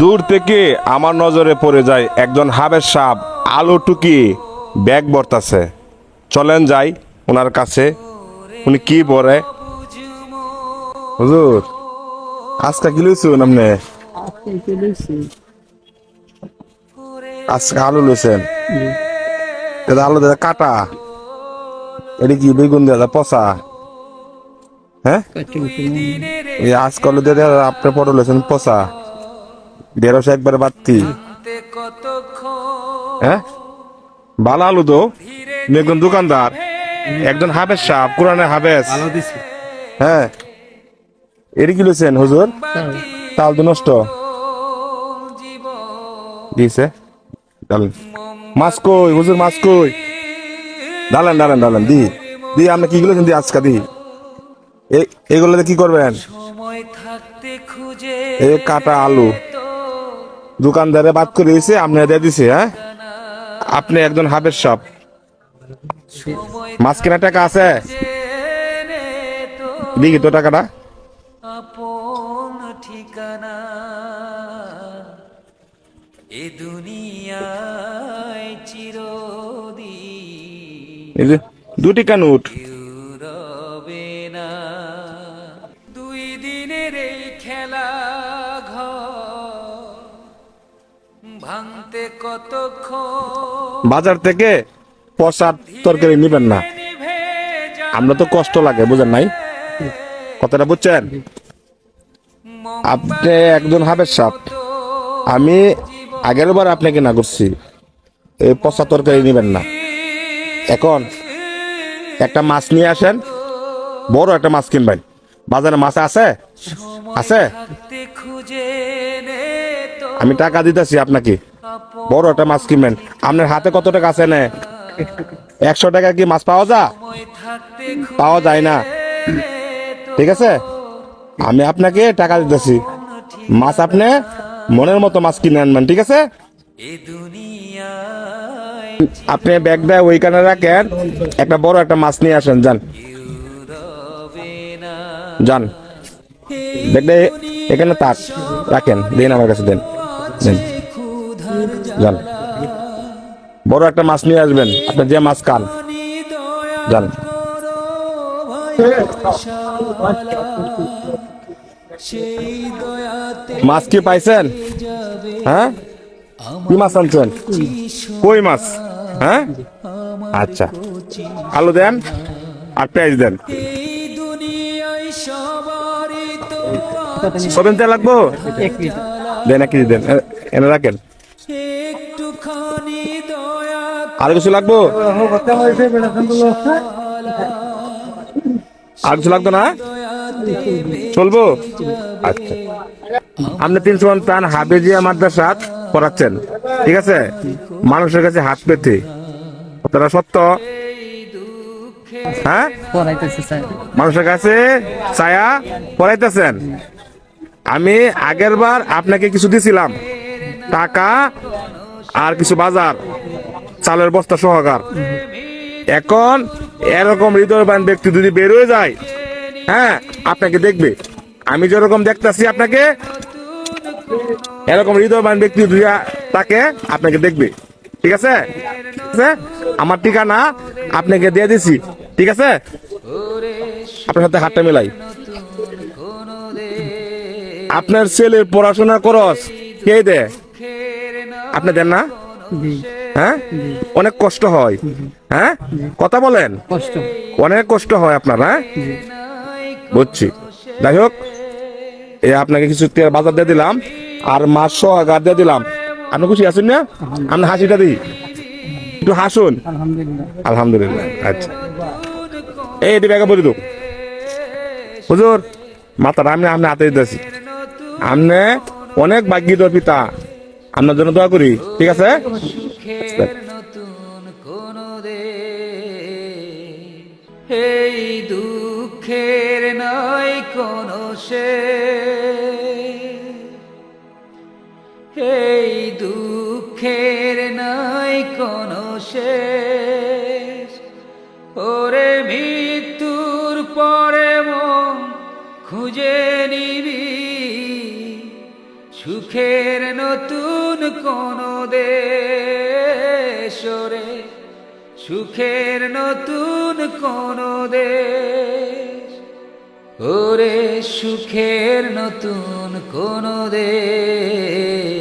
দূর থেকে আমার নজরে পড়ে যায় একজন হাবের সাপ, আলো টুকি, ব্যাগ বর্তাছে। চলেন যাই ওনার কাছে। উনি কি পরে হুজুর, আজকে কি লইছুন আপনি আজকে আলু লইছেন। আলু দাদা কাটা। এটা কি বেগুন দাদা পচা? হ্যাঁ? আজকাল যায় আপনি পটল লইছেন পচা। দেড়শো একবারে বাড়তি হ্যাঁ? ভালো আলু তো। একজন দোকানদার একজন হাবেস সাপ কোরআনে হাবেস হ্যাঁ। এর কি লইছেন হুজুর? তাল তো নষ্ট। দিছে। ডালেন মাছ কই হুজুর মাছ কই? ডালেন ডালেন ডালেন দি। দি আপনি কি গুলো দি আজকা দি। এগুলোতে কি করবেন? এই কাটা আলু। দোকানদারে বাদ করে দিয়েছে আপনি দিয়ে দিছে হ্যাঁ? আপনি একজন হাবের সাপ মাছ কেনার টাকা আছে? দিকে তো টাকাটা। আপন ঠিকানা এ দুটি কানুট। বাজার থেকে পচার তরকারি নিবেন না। আমরা তো কষ্ট লাগে বুঝেন নাই? কথাটা বুঝছেন? আপনি একজন হাবের সাপ। আমি আগের বার আপনাকে না করছি। এই পচা তরকারি নিবেন না। এখন একটা মাছ নিয়ে আসেন। বড় একটা মাছ কিনবেন। বাজারে মাছ আছে? আছে? আমি টাকা দিতেছি আপনাকে। বড় একটা মাছ কিনবেন। আপনার হাতে কত টাকা আছে না একশো টাকা কি মাছ পাওয়া থাকতে পাওয়া যায় না। ঠিক আছে? আমি আপনাকে টাকা দিতেছি। মাছ আপনি মনের মতো মাছ কিনে আনবেন, ঠিক আছে? আপনি ব্যাগটা ওইখানে রাখেন। একটা বড় একটা মাছ নিয়ে আসেন, যান। যান। ব্যাগটা এখানে তাক রাখেন, দিন আমার কাছে, দেন। যান বড় একটা মাছ নিয়ে আসবেন। আপনার যে মাছ যান দয়াতে মাছ কি পাইছেন? হ্যাঁ? কি মাছ আনছেন? কই মাছ? হ্যাঁ? আচ্ছা। আলু দেন আর পেঁয়াজ দেন। সবেন তেল লাগবো? দেন কেজি দেন। এনে রাখেন। একটুখানি দয়া আর কিছু লাগবো? আর কিছু লাগতো না? চলবো? আচ্ছা। আপনি তিনশো প্রাণ হাবেজিয়া মাদ্রাসাত পড়াচ্ছেন ঠিক আছে? মানুষের কাছে হাত পেতে। তারা সত্য? হ্যাঁ? মানুষের কাছে ছায়া পড়াইতেছেন? আমি আগের বার আপনাকে কিছু দিছিলাম। টাকা আর কিছু বাজার, চালের বস্তা সহকার। এখন এরকম হৃদয়বান ব্যক্তি যদি বের হয়ে যায় হ্যাঁ আপনাকে দেখবে। আমি যেরকম দেখতেছি আপনাকে, এরকম হৃদয়বান ব্যক্তি তাকে আপনাকে দেখবে। ঠিক আছে? আমার ঠিকানা আপনাকে দিয়ে দিছি। ঠিক আছে? আপনার সাথে হাতটা মেলাই। আপনার ছেলের পড়াশোনা করস কে দে আপনি দেন না হ্যাঁ অনেক কষ্ট হয় হ্যাঁ কথা বলেন কষ্ট অনেক কষ্ট হয় আপনার হ্যাঁ বুঝছি যাই হোক এ আপনাকে কিছু তেল বাজার দিয়ে দিলাম আর মাছ সহকার দিয়ে দিলাম আপনি খুশি আছেন না আপনি হাসিটা দিই একটু হাসুন আলহামদুলিল্লাহ আচ্ছা এই এটি ব্যাগে বলে দাও হুজুর মাতার আমি আপনি হাতে দিতেছি আপনি অনেক ভাগ্যিত পিতা। আপনার জন্য দোয়া করি, ঠিক আছে? দুঃখের নয় কোন সে এই দুঃখের নয় কোন শেষ। সুখের নতুন কোন দেশরে সুখের নতুন কোন দেশ। ওরে সুখের নতুন কোন দেশ।